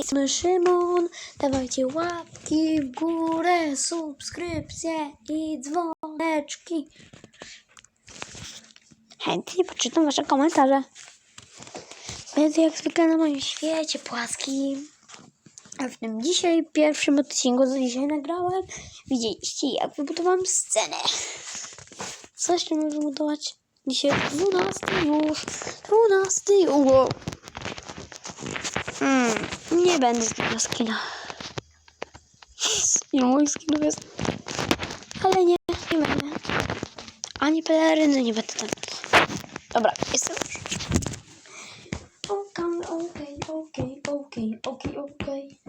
strony Szymon. Dawajcie łapki w górę, subskrypcje i dzwoneczki. Chętnie poczytam wasze komentarze. Będę jak zwykle na moim świecie płaskim. A w tym dzisiaj pierwszym odcinku, co dzisiaj nagrałem, widzieliście jak wybudowałem scenę. Co jeszcze mogę wybudować? Dzisiaj 12 już. 12 uło. Hmm, nie będę zbierał skina. Ile moich skinów jest? Ale nie, nie będę. Ani peleryny nie będę tam. Dobra, jestem już. Okej, okej, okej, okej, okej, okej.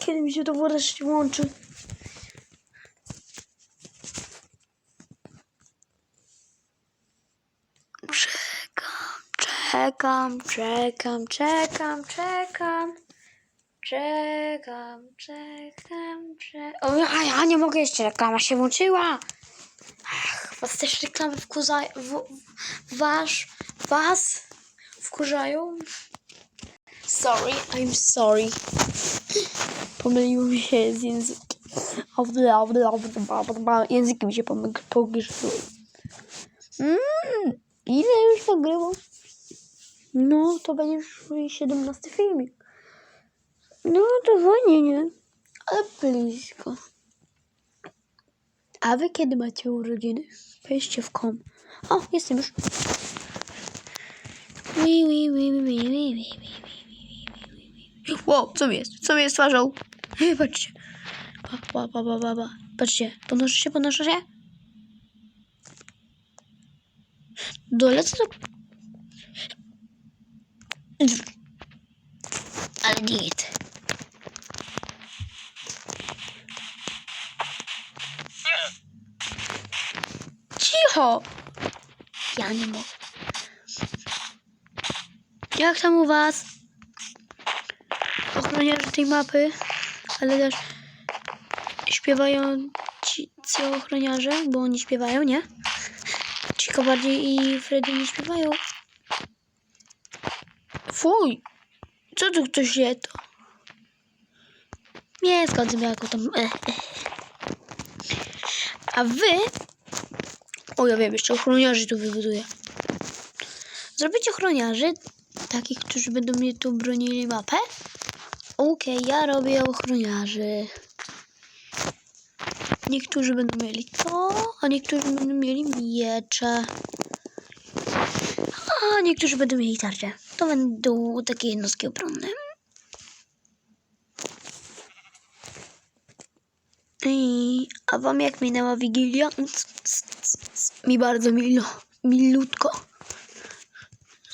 Kiedy mi się to wreszcie włączy? Czekam, czekam, czekam, czekam. Czekam, czekam, czekam. O, a ja nie mogę jeszcze, reklama się włączyła. Ach, was też reklamy wkurzają. W, wasz, was wkurzają? Sorry, I'm sorry. Pomyliło mi się z językiem. Języki mi się pomyliły. Mm, ile już nagrywam? No, to będzie już 17 filmik. No, to fajnie, nie? Ale blisko. A wy kiedy macie urodziny? Piszcie w kom. O, jestem już. Wow, co mi jest? Co mi jest twarzą? Hej, patrzcie. Pa, pa, pa, pa, pa. Patrzcie, podnoszę się, podnoszę się. Dolecę do ale git. Cicho! Ja nie mogę. Jak tam u was? Ochroniarze tej mapy, ale też śpiewają ci, ci ochroniarze, bo oni śpiewają, nie? Chico bardziej i Freddy nie śpiewają. Fuj! Co tu ktoś je to? Nie zgodzę jako tam. E, e. A wy. O, ja wiem, jeszcze ochroniarzy tu wybuduję. Zrobić ochroniarzy, takich, którzy będą mnie tu bronili mapę. Okej, ja robię ochroniarzy. Niektórzy będą mieli to, a niektórzy będą mieli miecze. A niektórzy będą mieli tarcze. To będą takie jednostki obronne. I, a wam jak minęła Wigilia? C- c- c- c- Mi bardzo milo, milutko.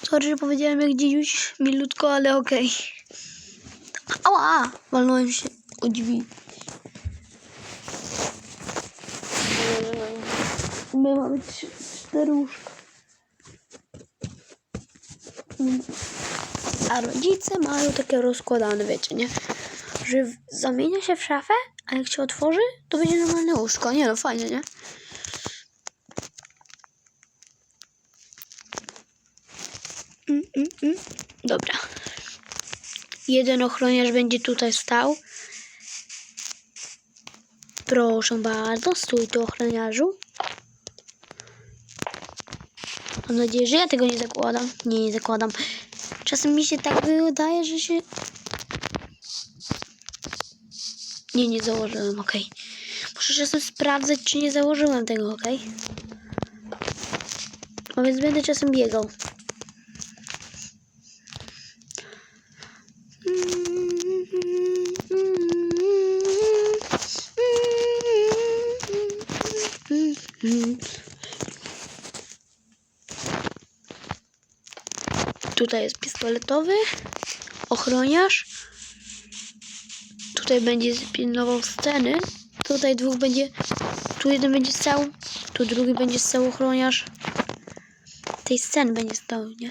Sorry, że powiedziałem jak dziś milutko, ale okej. Ała! Walnąłem się o drzwi. My mamy cztery łóżka. A rodzice mają takie rozkładane, wiecie, nie? Że zamienia się w szafę, a jak się otworzy, to będzie normalne łóżko. Nie no, fajnie, nie? Mm, mm, mm. Dobra. Jeden ochroniarz będzie tutaj stał. Proszę bardzo, stój tu ochroniarzu. Mam nadzieję, że ja tego nie zakładam. Nie, nie zakładam. Czasem mi się tak wydaje, że się... Nie, nie założyłem, okej. Muszę czasem sprawdzać, czy nie założyłem tego, okej? No więc będę czasem biegał. Tutaj jest pistoletowy, ochroniarz. Tutaj będzie pilnował sceny. Tutaj dwóch będzie, tu jeden będzie stał, tu drugi będzie stał ochroniarz. Tej sceny będzie stał, nie?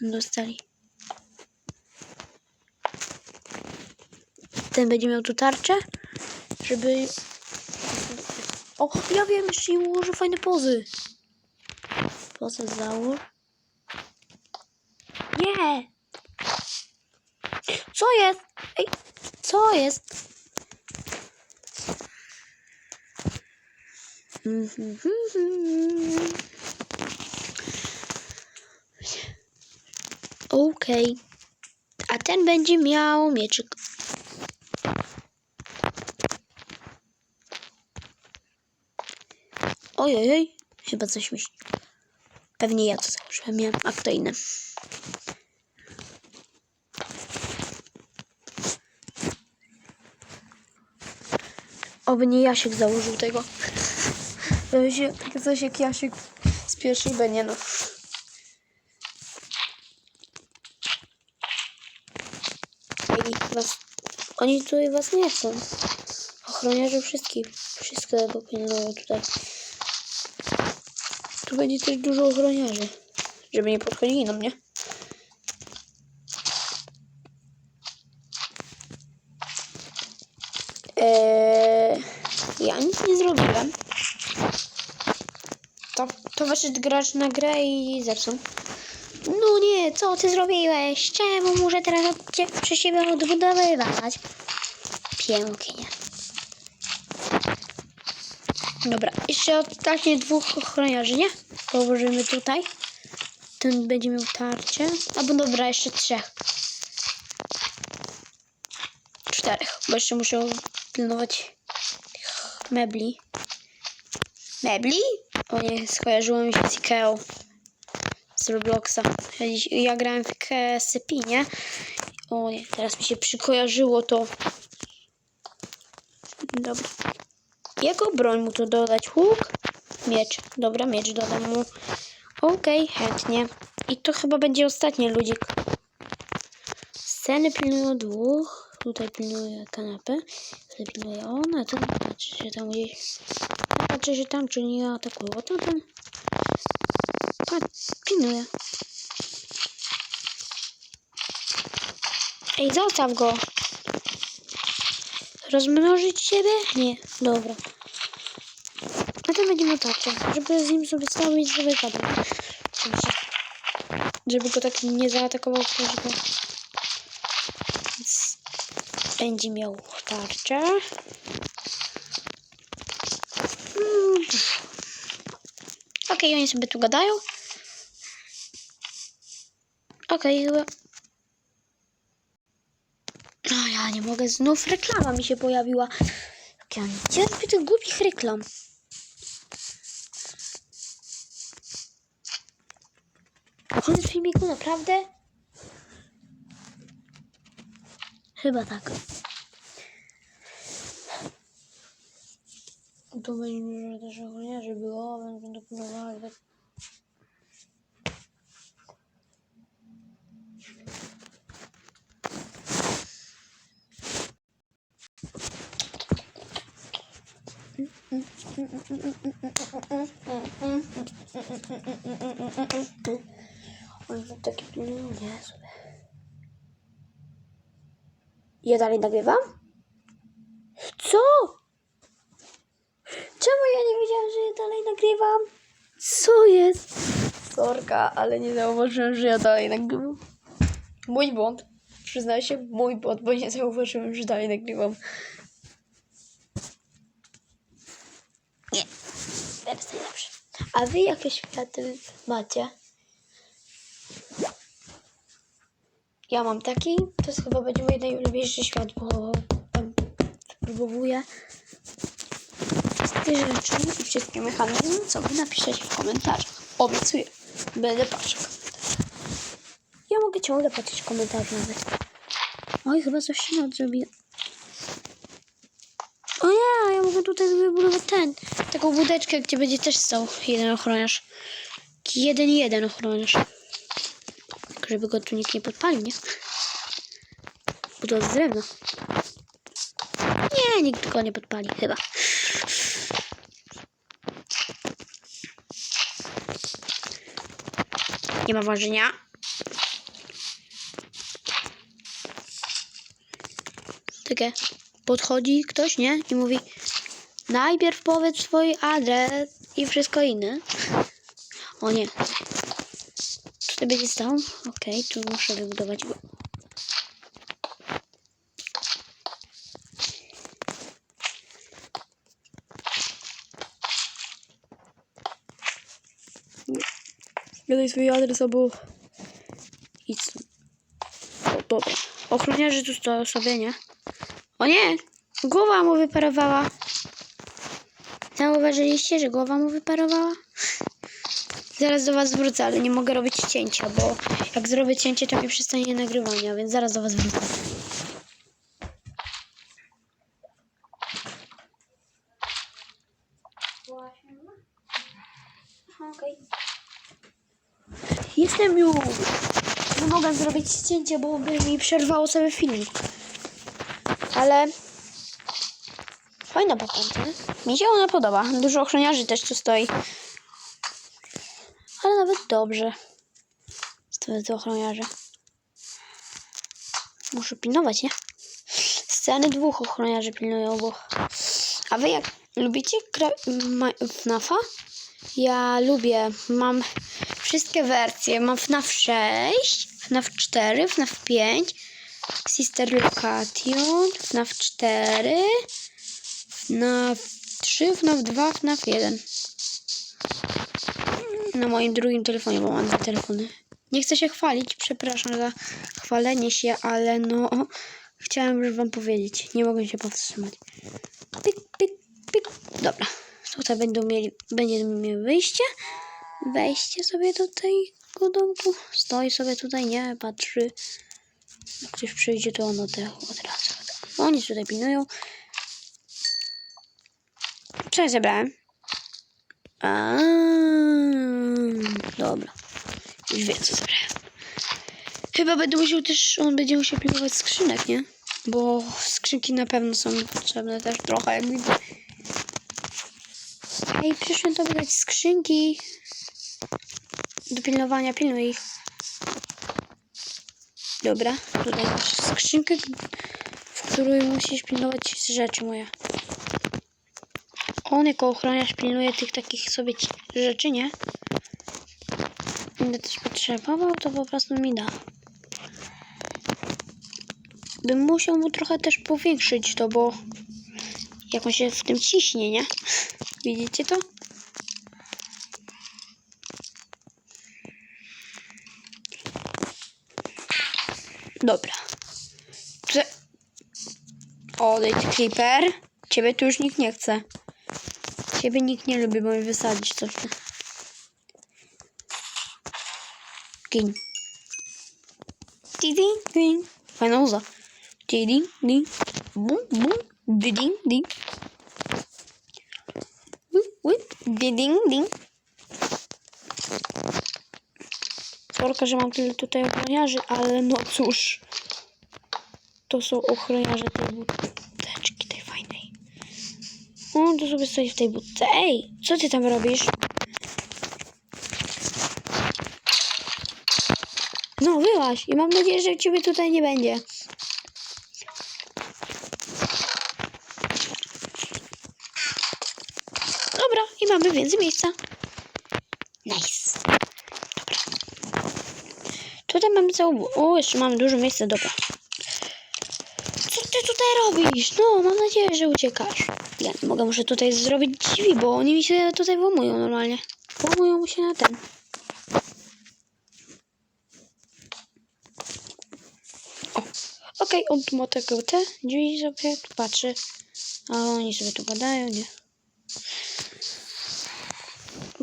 Dostali. Ten będzie miał tu tarczę, żeby... O, ja wiem, jeszcze ułożę fajne pozy. Pozę załóż. Nie! Co jest? Ej, co jest? Okej. A ten będzie miał mieczyk. Ojej, chyba coś myśli. Pewnie ja to założyłem, a kto inny. Oby nie Jasiek założył tego. Się takie coś jak Jasiek z pierwszej B, nie no. Ej, was, oni tutaj was nie chcą. Ochroniarze wszystkich, wszystkiego pilnują tutaj. Tu będzie też dużo ochroniarzy, żeby nie podchodzili na mnie. Ja nic nie zrobiłem. To, to wyszedł gracz na grę i zepsuł. No nie, co ty zrobiłeś? Czemu muszę teraz cie, przy siebie odbudowywać? Pięknie. Dobra, jeszcze ostatnie dwóch ochroniarzy, nie? Położymy tutaj. Ten będzie miał tarczę. Albo dobra, jeszcze trzech. Czterech, bo jeszcze muszę pilnować mebli. Mebli? O nie, skojarzyło mi się z Ikeą. Z Robloxa. Ja, grałem w KSP, nie? O nie, teraz mi się przykojarzyło to. Dobra. Jaką broń mu tu dodać? Łuk? Miecz. Dobra, miecz dodam mu. Okej, chętnie. I to chyba będzie ostatni ludzik. Sceny pilnują dwóch. Tutaj pilnuje kanapę. Tutaj pilnuje on, a patrzy się tam gdzieś. Patrzy się tam, czy nie atakują. A tamten... Patrz, pilnuje. Ej, zostaw go. Rozmnożyć siebie? Nie, dobra. A to będzie miał tarczę, żeby z nim sobie stał i sobie. Dobrze. Żeby go tak nie zaatakował go. Więc będzie miał tarczę. Okej, oni sobie tu gadają. Okej, chyba. No ja nie mogę, znów reklama mi się pojawiła. Ja nie cierpię tych głupich reklam. Koniec filmiku, naprawdę? Chyba tak. Tu będzie też ochroniarzy było, więc będę próbowała. tak- Oni są takie pilnują, nie sobie. Ja dalej nagrywam? Co? Czemu ja nie wiedziałam, że ja dalej nagrywam? Co jest? Sorka, ale nie zauważyłem, że ja dalej nagrywam. Mój błąd. Przyznaję się, mój błąd, bo nie zauważyłem, że dalej nagrywam. Nie. Teraz najlepsze. A wy jakie światy macie? Ja mam taki, to jest chyba będzie mój najulubieńszy świat, bo tam wypróbowuję wszystkie rzeczy i wszystkie mechanizmy, co wy napiszecie w komentarzach. Obiecuję, będę komentarzach. Ja mogę ciągle patrzeć w komentarzu nawet. Oj, chyba coś się odrobiło. O nie, ja mogę tutaj wybudować ten, taką budeczkę, gdzie będzie też stał jeden ochroniarz. Jeden, jeden ochroniarz. Tylko żeby go tu nikt nie podpalił, nie? To z drewna. Nie, nikt go nie podpali, chyba. Nie ma ważenia. Takie podchodzi ktoś, nie? I mówi najpierw powiedz swój adres i wszystko inne. O nie. Czy to będzie stał? Okej, tu muszę wybudować Nie daj swój adres albo... Idź. O, dobra. Ochroniarze tu stoją sobie, nie? O nie! Głowa mu wyparowała. Zauważyliście, że głowa mu wyparowała? Zaraz do was wrócę, ale nie mogę robić cięcia, bo jak zrobię cięcie, to mi przestanie nagrywania, więc zaraz do was wrócę. Okej. Nie mogę zrobić cięcia, bo by mi przerwało sobie filmik. Ale fajna patentka. Mi się ona podoba. Dużo ochroniarzy też tu stoi. Ale nawet dobrze. Stoją tu ochroniarze. Muszę pilnować, nie? Sceny dwóch ochroniarzy pilnują, bo... A wy jak lubicie FNAFa? Ja lubię. Mam wszystkie wersje. Mam FNAF 6, FNAF 4, FNAF 5, Sister Location, FNAF 4, FNAF 3, FNAF 2, FNAF 1. Na moim drugim telefonie, bo mam dwa telefony. Nie chcę się chwalić, przepraszam za chwalenie się, ale no chciałem już wam powiedzieć. Nie mogę się powstrzymać. Pyk, pyk, pyk. Dobra. Tutaj będą mieli, będziemy mieli wyjście. Wejście sobie do tego domku. Stoi sobie tutaj, nie, patrzy. Jak ktoś przyjdzie, to on od, od razu. Oni tutaj pilnują. Ja zebrałem? A, dobra. Już wiem, co zebrałem. Chyba będę musiał też, on będzie musiał pilnować skrzynek, nie? Bo skrzynki na pewno są potrzebne też trochę, jak widzę. Ej, przyszłem tobie dać skrzynki do pilnowania, pilnuj ich. Dobra, tutaj masz skrzynkę, w której musisz pilnować rzeczy moje. On jako ochroniarz pilnuje tych takich sobie rzeczy, nie? Będę też potrzebował, to po prostu mi da. Bym musiał mu trochę też powiększyć to, bo jak on się w tym ciśnie, nie? Widzicie to? Dobra. Prze- Odejdź, Creeper. Ciebie tu już nikt nie chce. Ciebie nikt nie lubi, bo mi wysadzić coś. Gin. Ding, ding. Fajna uza. Ding, ding. Bum, bum. Ding, ding, ding, ding. Sorka, że mam tyle tutaj ochroniarzy, ale no cóż. To są ochroniarze tej budeczki, tej fajnej. O, to sobie stoi w tej budce. Ej, co ty tam robisz? No, wyłaź i mam nadzieję, że ciebie tutaj nie będzie. Dobra, i mamy więcej miejsca. Nice. Tutaj mamy całą... O, jeszcze mamy dużo miejsca, dobra. Co ty tutaj robisz? No, mam nadzieję, że uciekasz. Ja nie mogę, muszę tutaj zrobić drzwi, bo oni mi się tutaj włamują normalnie. Włamują mu się na ten. Okej, on tu ma tylko te drzwi sobie, tu patrzy. A oni sobie tu gadają, nie?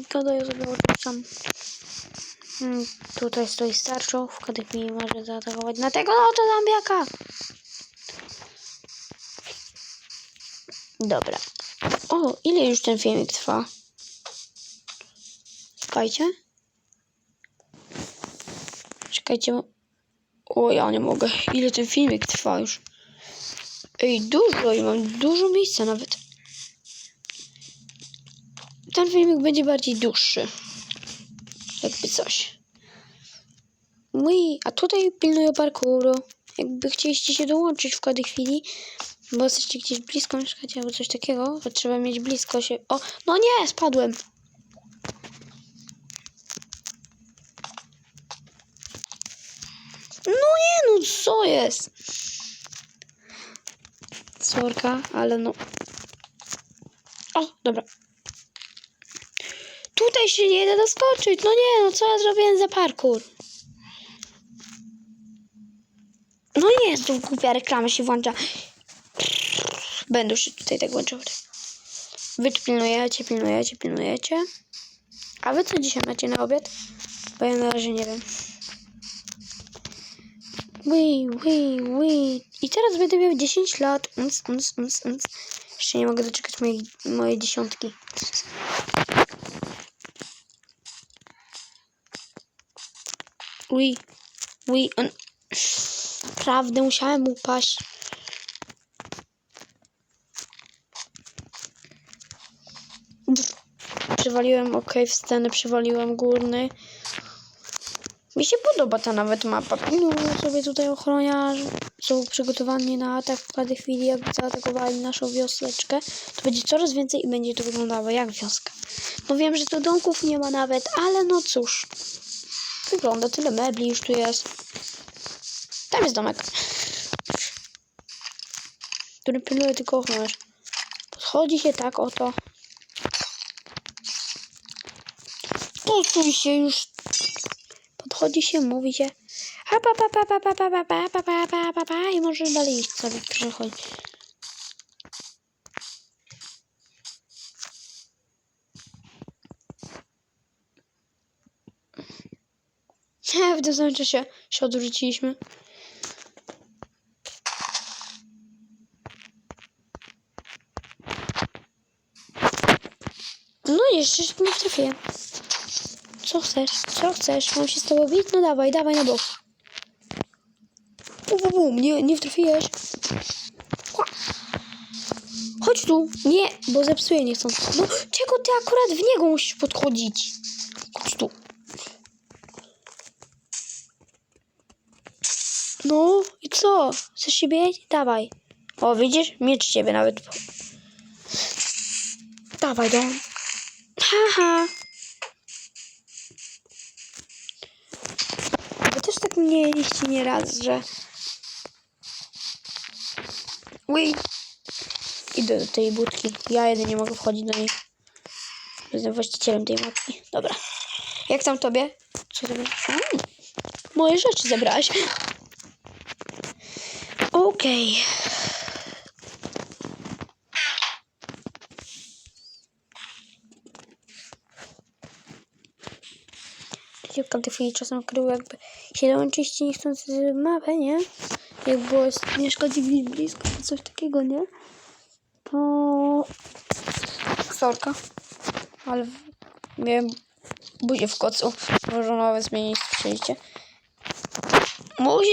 Gadają sobie o czymś tam. Hmm, tutaj stoi starczą, w kadek mi może zaatakować na tego, no to zombiaka. Dobra. O, ile już ten filmik trwa? Czekajcie. Czekajcie. O, ja nie mogę. Ile ten filmik trwa już? Ej, dużo i mam dużo miejsca nawet. Ten filmik będzie bardziej dłuższy. Jakby coś. Mój, a tutaj pilnuję parkouru. Jakby chcieliście się dołączyć w każdej chwili, bo jesteście gdzieś blisko mieszkacie albo coś takiego, to trzeba mieć blisko się. O, no nie, spadłem. No nie, no co jest? Sorka, ale no. O, dobra. Tutaj się nie da doskoczyć. No nie, no co ja zrobiłem za parkour? No nie, tu głupia reklama się włącza. Będą się tutaj tak włączały. Wy pilnujecie, pilnujecie, pilnujecie. A wy co dzisiaj macie na obiad? Bo ja na razie nie wiem. Ui, ui, ui. I teraz będę miał 10 lat. Uns, uns, uns, uns. Jeszcze nie mogę doczekać mojej, mojej dziesiątki. Ui, ui, on... Prawdę, musiałem upaść. Przywaliłem ok w scenę, przywaliłem górny. Mi się podoba ta nawet mapa. Pilnują sobie tutaj ochroniarze. Są przygotowani na atak w każdej chwili, jakby zaatakowali naszą wioseczkę. To będzie coraz więcej i będzie to wyglądało jak wioska. No wiem, że tu domków nie ma nawet, ale no cóż. Wygląda, tyle mebli już tu jest. Tam jest domek. Który pilnuje tylko ochroniarz. Podchodzi się tak oto. Posuń się już. Podchodzi się, mówi się. Pa, pa, pa, pa, pa, pa, pa, pa, pa, pa, pa, pa, i może dalej iść sobie przechodzić. w tym samym czasie się odwróciliśmy. No jeszcze się nie trafię. Co chcesz? Co chcesz? Mam się z tobą bić? No dawaj, dawaj na bok. Bum, bum, bum. Nie, nie wtrafiłeś. Chodź tu. Nie, bo zepsuję nie chcą. No, czego ty akurat w niego musisz podchodzić? Chodź tu. No i co? Chcesz się bić? Dawaj. O, widzisz? Miecz ciebie nawet. Dawaj, dom. Haha. Wy też tak mieliście nieraz, że... Ui. Idę do tej budki. Ja jedynie mogę wchodzić do niej. Jestem właścicielem tej mapki. Dobra. Jak tam tobie? Co to? Mm. Moje rzeczy zabrałaś. Okej. się w tamtej chwili czasem krył jakby się dołączyście niechcący mapę, nie? Jak było nie szkodzi być blisko, czy coś takiego, nie? To... Sorka. Ale miałem buzię w kocu. Może nawet zmienić, słyszeliście? Musisz